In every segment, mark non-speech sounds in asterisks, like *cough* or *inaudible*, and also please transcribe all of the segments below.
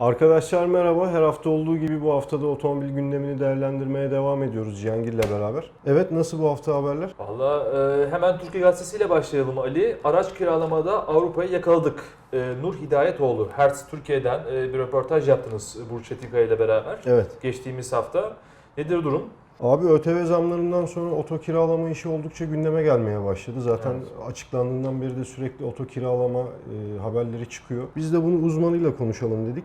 Arkadaşlar merhaba. Her hafta olduğu gibi bu haftada otomobil gündemini değerlendirmeye devam ediyoruz Cihangir'le beraber. Evet nasıl bu hafta haberler? Valla e, hemen Türkiye Gazetesi ile başlayalım Ali. Araç kiralamada Avrupa'yı yakaladık. E, Nur Hidayetoğlu, Hertz Türkiye'den e, bir röportaj yaptınız Burç Çetinkaya ile beraber. Evet. Geçtiğimiz hafta. Nedir durum? Abi ÖTV zamlarından sonra oto kiralama işi oldukça gündeme gelmeye başladı. Zaten açıklandığından beri de sürekli oto kiralama e, haberleri çıkıyor. Biz de bunu uzmanıyla konuşalım dedik.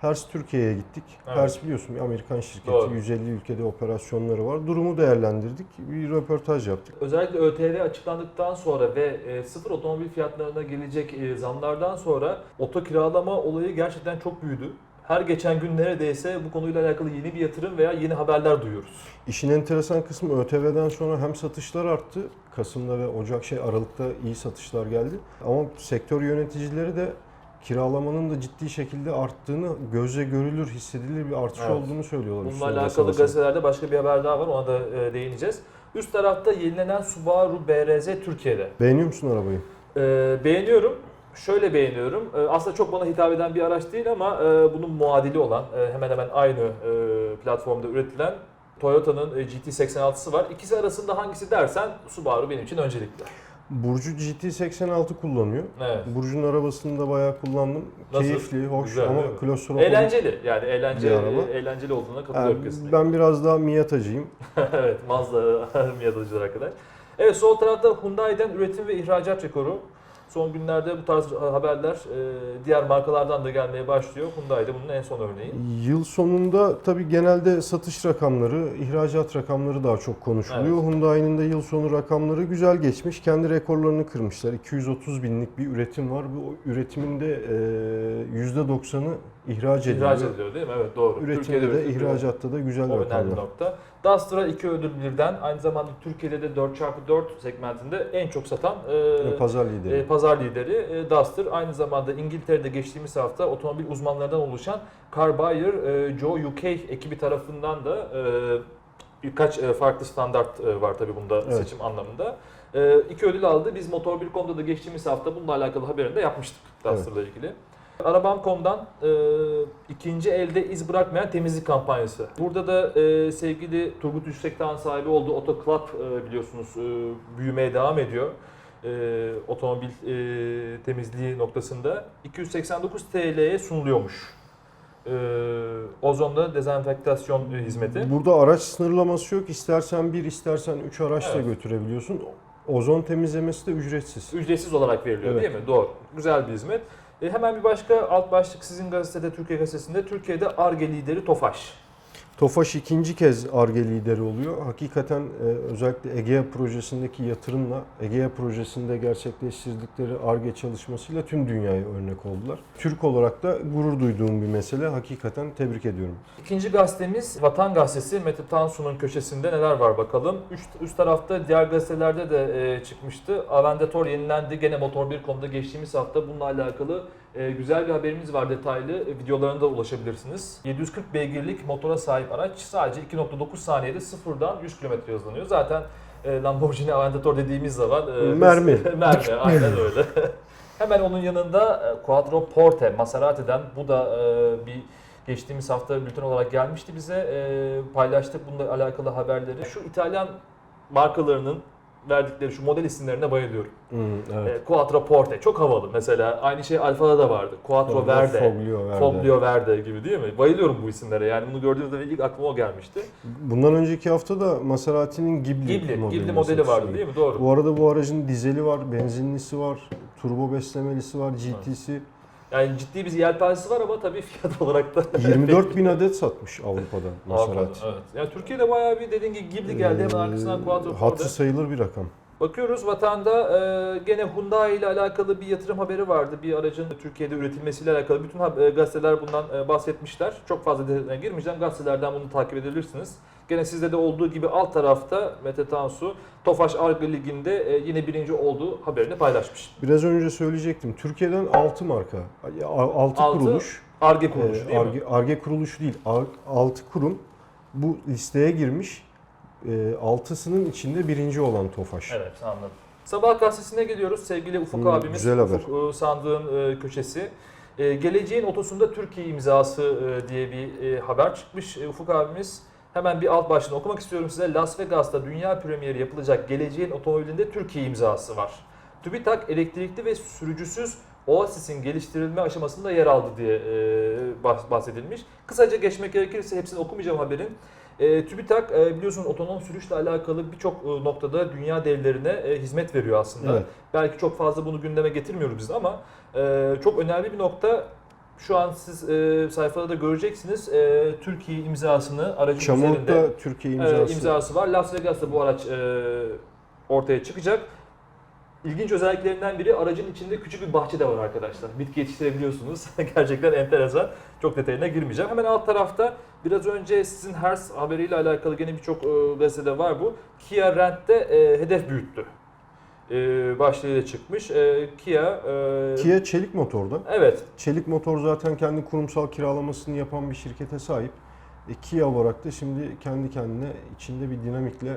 Hers Türkiye'ye gittik. Evet. Hers biliyorsun bir Amerikan şirketi. Doğru. 150 ülkede operasyonları var. Durumu değerlendirdik. Bir röportaj yaptık. Özellikle ÖTV açıklandıktan sonra ve e, sıfır otomobil fiyatlarına gelecek e, zamlardan sonra oto kiralama olayı gerçekten çok büyüdü. Her geçen gün neredeyse bu konuyla alakalı yeni bir yatırım veya yeni haberler duyuyoruz. İşin enteresan kısmı ÖTV'den sonra hem satışlar arttı. Kasım'da ve Ocak şey Aralık'ta iyi satışlar geldi. Ama sektör yöneticileri de kiralamanın da ciddi şekilde arttığını gözle görülür, hissedilir bir artış Evet. olduğunu söylüyorlar. Bununla alakalı basa. gazetelerde başka bir haber daha var ona da e, değineceğiz. Üst tarafta yenilenen Subaru BRZ Türkiye'de. Beğeniyor musun arabayı? Ee, beğeniyorum. Şöyle beğeniyorum. Ee, aslında çok bana hitap eden bir araç değil ama e, bunun muadili olan e, hemen hemen aynı e, platformda üretilen Toyota'nın e, GT86'sı var. İkisi arasında hangisi dersen Subaru benim için öncelikli. Burcu GT86 kullanıyor. Evet. Burcu'nun arabasını da bayağı kullandım. Nasıl? Keyifli, hoş Güzel, ama klostrofobik. Eğlenceli yani eğlenceli, araba. eğlenceli olduğuna katılıyorum Yani kesinlikle. ben biraz daha Miatacıyım. *laughs* evet Mazda *laughs* Miata kadar. Evet sol tarafta Hyundai'den üretim ve ihracat rekoru. Son günlerde bu tarz haberler e, diğer markalardan da gelmeye başlıyor. Hyundai de bunun en son örneği. Yıl sonunda tabii genelde satış rakamları, ihracat rakamları daha çok konuşuluyor. Hyundai'nin de yıl sonu rakamları güzel geçmiş. Kendi rekorlarını kırmışlar. 230 binlik bir üretim var. Bu üretimin de e, %90'ı ihraç ediliyor. İhraç ediliyor değil mi? Evet doğru. Üretimde de ihracatta da güzel O önemli rakamlar. nokta. Duster'a 2 ödül birden aynı zamanda Türkiye'de de 4x4 segmentinde en çok satan e, Ve Pazar lideri. e, pazar lideri e, Duster. Aynı zamanda İngiltere'de geçtiğimiz hafta otomobil uzmanlarından oluşan Car Buyer e, Joe UK ekibi tarafından da e, birkaç e, farklı standart e, var tabii bunda Evet. seçim anlamında. E, iki ödül aldı. Biz Motor1.com'da da geçtiğimiz hafta bununla alakalı haberini de yapmıştık Duster'la ilgili. Arabam.com'dan e, ikinci elde iz bırakmayan temizlik kampanyası. Burada da e, sevgili Turgut Yüksekdağ'ın sahibi olduğu Auto Club e, biliyorsunuz e, büyümeye devam ediyor. E, otomobil e, temizliği noktasında 289 TL'ye sunuluyormuş. E, ozonda dezenfektasyon hizmeti. Burada araç sınırlaması yok. İstersen bir, istersen üç araç da Evet. götürebiliyorsun. Ozon temizlemesi de ücretsiz. Ücretsiz olarak veriliyor Evet. değil mi? Doğru. Güzel bir hizmet. E, hemen bir başka alt başlık sizin gazetede, Türkiye Gazetesi'nde. Türkiye'de ARGE lideri TOFAŞ. Tofaş ikinci kez ARGE lideri oluyor. Hakikaten e, özellikle Egea projesindeki yatırımla Egea projesinde gerçekleştirdikleri ARGE çalışmasıyla tüm dünyaya örnek oldular. Türk olarak da gurur duyduğum bir mesele. Hakikaten tebrik ediyorum. İkinci gazetemiz Vatan Gazetesi. Mete Tansu'nun köşesinde neler var bakalım. Üst, üst tarafta diğer gazetelerde de e, çıkmıştı. Avendator yenilendi. Gene Motor1.com'da geçtiğimiz hafta bununla alakalı e, güzel bir haberimiz var detaylı. E, videolarına da ulaşabilirsiniz. 740 beygirlik motora sahip araç sadece 2.9 saniyede sıfırdan 100 km hızlanıyor. Zaten e, Lamborghini Aventador dediğimiz zaman e, biz- Mermi. *laughs* mermi aynen öyle. *laughs* Hemen onun yanında Quattro Porte Maserati'den bu da e, bir geçtiğimiz hafta bülten olarak gelmişti bize. E, paylaştık bununla alakalı haberleri. Şu İtalyan markalarının verdikleri şu model isimlerine bayılıyorum. Hmm, evet. E, Quattro Porte çok havalı mesela. Aynı şey Alfa'da da vardı. Quattro Verde. Foglio Verde. Foglio Verde gibi değil mi? Bayılıyorum bu isimlere. Yani bunu gördüğümde ilk aklıma o gelmişti. Bundan önceki hafta da Maserati'nin Ghibli, Ghibli, modelini Ghibli modeli vardı değil mi? Doğru. Bu arada bu aracın dizeli var, benzinlisi var, turbo beslemelisi var, GT'si. Yani ciddi bir yelpazesi var ama tabii fiyat *laughs* olarak da 24 bin adet satmış Avrupa'da Maserati. Evet. Yani Türkiye'de bayağı bir dediğin gibi Ghibli geldi hemen arkasından Ee, Quattro Hatırı Porte. sayılır bir rakam. Bakıyoruz vatanda e, gene Hyundai ile alakalı bir yatırım haberi vardı. Bir aracın Türkiye'de üretilmesiyle alakalı bütün hab- e, gazeteler bundan e, bahsetmişler. Çok fazla detayına girmeyeceğim. Gazetelerden bunu takip edebilirsiniz. Gene sizde de olduğu gibi alt tarafta Mete Tansu Tofaş Arge Ligi'nde e, yine birinci olduğu haberini paylaşmış. Biraz önce söyleyecektim. Türkiye'den 6 marka, 6 Altı kuruluş. Arge kuruluşu Ee, değil mi? Arge, Arge kuruluşu değil, 6 kurum bu listeye girmiş. Ee, Altısının içinde birinci olan Tofaş. Evet anladım. Sabah gazetesine geliyoruz sevgili Ufuk Hmm, abimiz. güzel haber. Ufuk e, Sandığın e, köşesi. E, geleceğin otosunda Türkiye imzası e, diye bir e, haber çıkmış e, Ufuk abimiz. Hemen bir alt başlığını okumak istiyorum size. Las Vegas'ta dünya premieri yapılacak geleceğin otomobilinde Türkiye imzası var. TÜBİTAK elektrikli ve sürücüsüz Oasis'in geliştirilme aşamasında yer aldı diye e, bahs- bahsedilmiş. Kısaca geçmek gerekirse hepsini okumayacağım haberin. E, TÜBİTAK e, biliyorsunuz otonom sürüşle alakalı birçok e, noktada dünya devlerine e, hizmet veriyor aslında. Evet. Belki çok fazla bunu gündeme getirmiyoruz biz ama e, çok önemli bir nokta. Şu an siz e, sayfada da göreceksiniz e, Türkiye imzasını aracın üzerinde Çamuruk'ta Türkiye imzası. imzası. imzası var. Las Vegas'ta bu araç e, ortaya çıkacak. İlginç özelliklerinden biri aracın içinde küçük bir bahçe de var arkadaşlar. Bitki yetiştirebiliyorsunuz. *laughs* Gerçekten enteresan. Çok detayına girmeyeceğim. Hemen alt tarafta biraz önce sizin Hers haberiyle alakalı gene birçok e, gazetede var bu. Kia Rent'te e, hedef büyüttü. E, başlığıyla çıkmış. E, Kia, e, Kia çelik motorda. Evet. Çelik motor zaten kendi kurumsal kiralamasını yapan bir şirkete sahip. E, Kia olarak da şimdi kendi kendine içinde bir dinamikle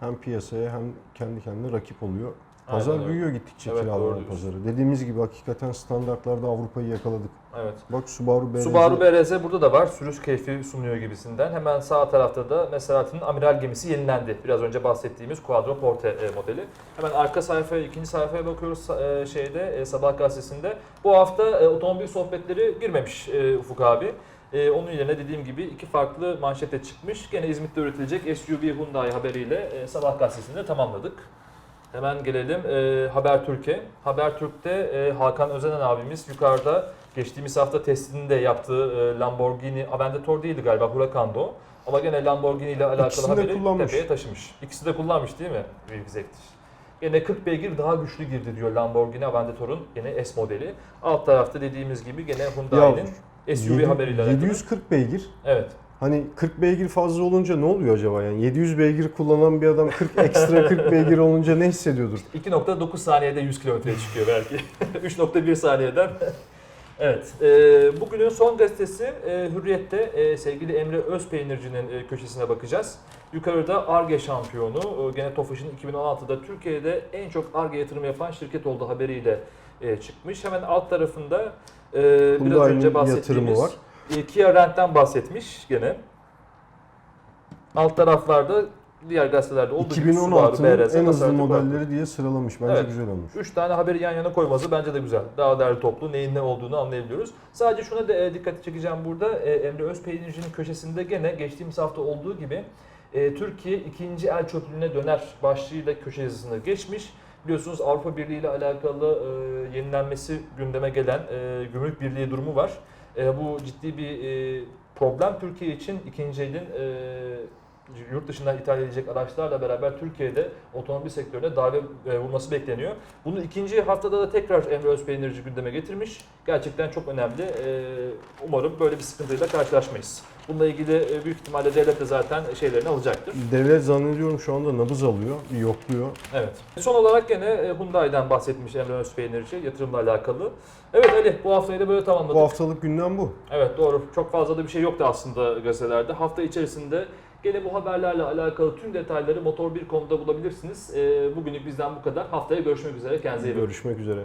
hem piyasaya hem kendi kendine rakip oluyor. Pazar Aynen öyle. büyüyor gittikçe Evet, kiralama diyorsun. pazarı. Dediğimiz gibi hakikaten standartlarda Avrupa'yı yakaladık. Evet. Bak Subaru BRZ. Subaru BRZ burada da var. Sürüş keyfi sunuyor gibisinden. Hemen sağ tarafta da Maserati'nin amiral gemisi yenilendi. Biraz önce bahsettiğimiz Quattro Porte e, modeli. Hemen arka sayfaya, ikinci sayfaya bakıyoruz e, şeyde e, Sabah gazetesinde. Bu hafta otomobil sohbetleri girmemiş Ufuk abi. E, onun yerine dediğim gibi iki farklı manşete çıkmış. Gene İzmit'te üretilecek SUV Hyundai haberiyle e, Sabah gazetesinde tamamladık. Hemen gelelim e, Habertürk'e. Habertürk'te e, Hakan Özenen abimiz yukarıda geçtiğimiz hafta testini de yaptığı e, Lamborghini Aventador değildi galiba Huracan'dı o. Ama gene Lamborghini ile alakalı İkisini haberi kullanmış. tepeye taşımış. İkisi de kullanmış değil mi? Büyük zevktir. Gene 40 beygir daha güçlü girdi diyor Lamborghini Aventador'un yine S modeli. Alt tarafta dediğimiz gibi gene Hyundai'nin SUV Yedi- haberiyle alakalı. 740 beygir. Evet. Hani 40 beygir fazla olunca ne oluyor acaba yani? 700 beygir kullanan bir adam 40 ekstra 40 *laughs* beygir olunca ne hissediyordur? 2.9 saniyede 100 kilometreye çıkıyor belki. *laughs* 3.1 saniyeden. Evet. E, bugünün son gazetesi e, Hürriyet'te e, sevgili Emre Özpeynirci'nin e, köşesine bakacağız. Yukarıda ARGE şampiyonu e, gene Tofaş'ın 2016'da Türkiye'de en çok ARGE yatırım yapan şirket olduğu haberiyle e, çıkmış. Hemen alt tarafında e, biraz Hyundai'nin önce bahsettiğimiz var. e, Kia Rent'ten bahsetmiş gene. Alt taraflarda diğer gazetelerde olduğu gibi Subaru, 2016'nın BRZ, en hızlı modelleri diye sıralamış. Bence Evet. güzel olmuş. Üç tane haberi yan yana koyması bence de güzel. Daha değerli toplu neyin ne olduğunu anlayabiliyoruz. Sadece şuna da e, dikkat çekeceğim burada. E, Emre Özpeynirci'nin köşesinde gene geçtiğimiz hafta olduğu gibi e, Türkiye ikinci el çöplüğüne döner başlığıyla köşe yazısını geçmiş. Biliyorsunuz Avrupa Birliği ile alakalı e, yenilenmesi gündeme gelen e, gümrük birliği durumu var. E, bu ciddi bir e, problem Türkiye için ikinci elin e, yurt dışından ithal edilecek araçlarla beraber Türkiye'de otomobil sektörüne darbe e, vurması bekleniyor. Bunu ikinci haftada da tekrar Emre Özpeynirci gündeme getirmiş. Gerçekten çok önemli. E, umarım böyle bir sıkıntıyla karşılaşmayız. Bununla ilgili e, büyük ihtimalle devlet de zaten şeylerini alacaktır. Devlet zannediyorum şu anda nabız alıyor, yokluyor. Evet. Son olarak gene Hyundai'den bahsetmiş Emre Özpeynirci yatırımla alakalı. Evet Ali bu haftayı da böyle tamamladık. Bu haftalık gündem bu. Evet doğru. Çok fazla da bir şey yoktu aslında gazetelerde. Hafta içerisinde gene bu haberlerle alakalı tüm detayları Motor1.com'da bulabilirsiniz. Ee, bugünlük bizden bu kadar. Haftaya görüşmek üzere. Kendinize iyi bakın. Görüşmek üzere.